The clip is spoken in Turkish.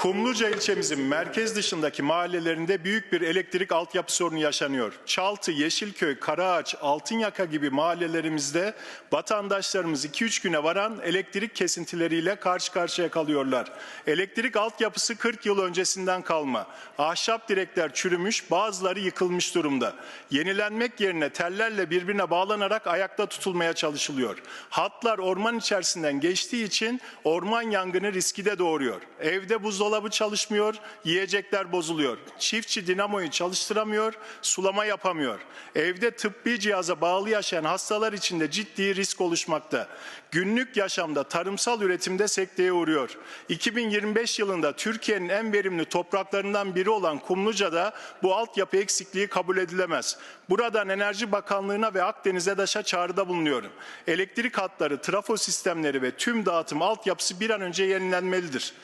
Kumluca ilçemizin merkez dışındaki mahallelerinde büyük bir elektrik altyapı sorunu yaşanıyor. Çaltı, Yeşilköy, Karaağaç, Altınyaka gibi mahallelerimizde vatandaşlarımız 2-3 güne varan elektrik kesintileriyle karşı karşıya kalıyorlar. Elektrik altyapısı 40 yıl öncesinden kalma. Ahşap direkler çürümüş, bazıları yıkılmış durumda. Yenilenmek yerine tellerle birbirine bağlanarak ayakta tutulmaya çalışılıyor. Hatlar orman içerisinden geçtiği için orman yangını riski de doğuruyor. Evde buzdolabı çalışmıyor, yiyecekler bozuluyor. Çiftçi dinamoyu çalıştıramıyor, sulama yapamıyor. Evde tıbbi cihaza bağlı yaşayan hastalar için de ciddi risk oluşmakta. Günlük yaşamda tarımsal üretimde sekteye uğruyor. 2025 yılında Türkiye'nin en verimli topraklarından biri olan Kumluca'da bu altyapı eksikliği kabul edilemez. Buradan Enerji Bakanlığı'na ve Akdeniz'e daşa çağrıda bulunuyorum. Elektrik hatları, trafo sistemleri ve tüm dağıtım altyapısı bir an önce yenilenmelidir.